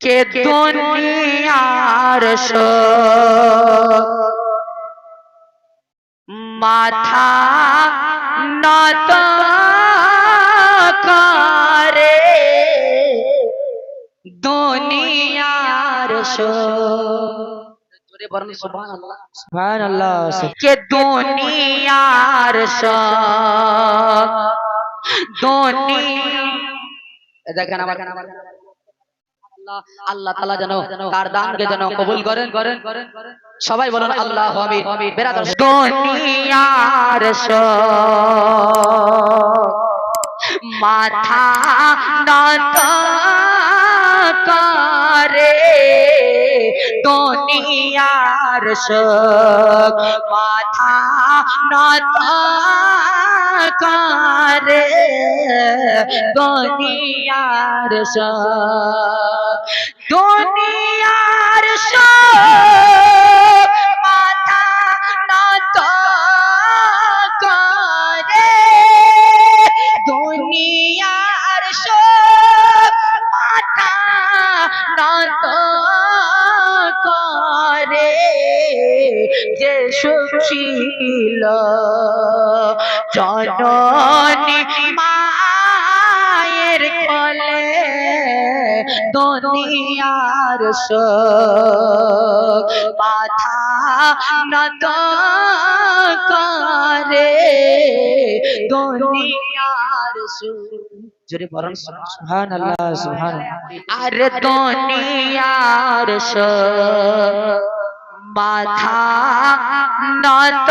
কে দুনিয়ার মাথা নত করে দুনিয়ার কে দুনিয়ার দুনিয়া দেখেন আমার আল্লাহ তাআলা যেন তার দানকে যেন কবুল করেন। করেন করেন। সবাই বলুন আল্লাহ আমিন। বেরাদার মাথা নত করে। দুনিয়ার সব মাথা নত করে দুনিয়ার দুনিয়ার দুনিয়ার মাথা নত করে। যে সুখ জননী মায়ের কোলে দুনিয়ার সব মাথা নত করে দুনিয়ার সুখ। জোরে বলেন, সুবহানাল্লাহ সুবহানাল্লাহ। আর দুনিয়ার সব মাথা নত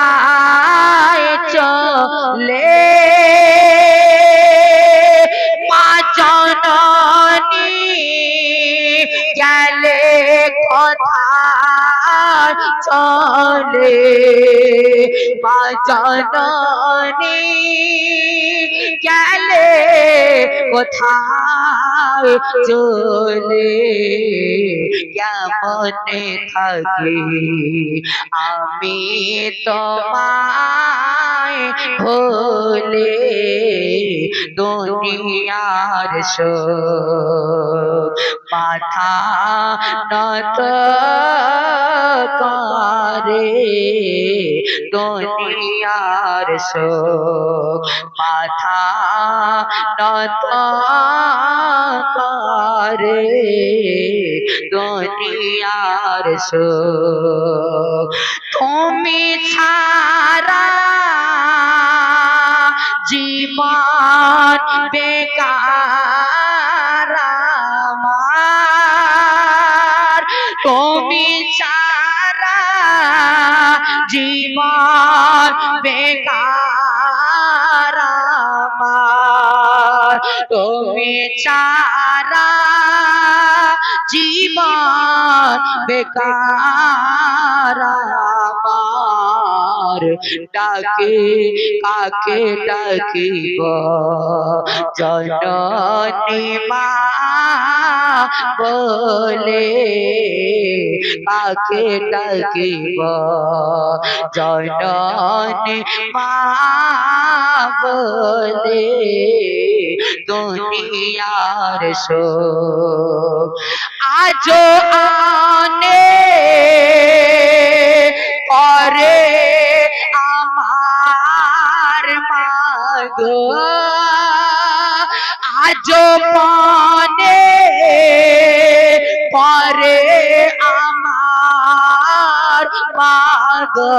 চলে মা জননী গেলে কোথায় চলে কেমনে থাকি? আমি তোমায় ভোলে দুনিয়ার সব মাথা নত দুনিয়ার সব মাথা দুনিয়ার সব তুমি ছাড়া জীবন বেকার জীবন বেকার তুমি ছাড়া জীবন বেকার ডাকে কাকে ডাকিব? জননী মা বলে কাকে ডাকিব। জননী মা বলে, দুনিয়ার শোক আজো আনে করে আমার মাগো আজো মনে পরে আমার মাগো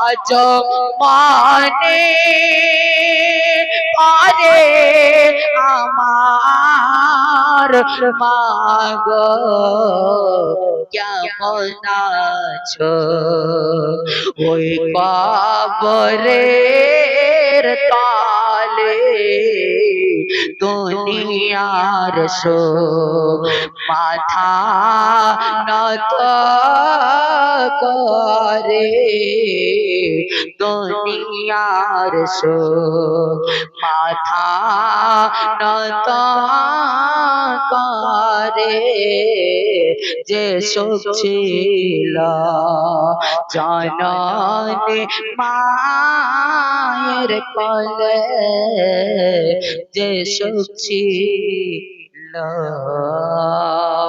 আজ মনে পরে আমার মাগো কেমন আছো? ওই কবরের তলে দুনিয়ার সো মাথা নত করে। দুনিয়ার সো মাথা নত করে যে সুখ ছিল জননী মায়ের কোলে যে সুখ ছিল।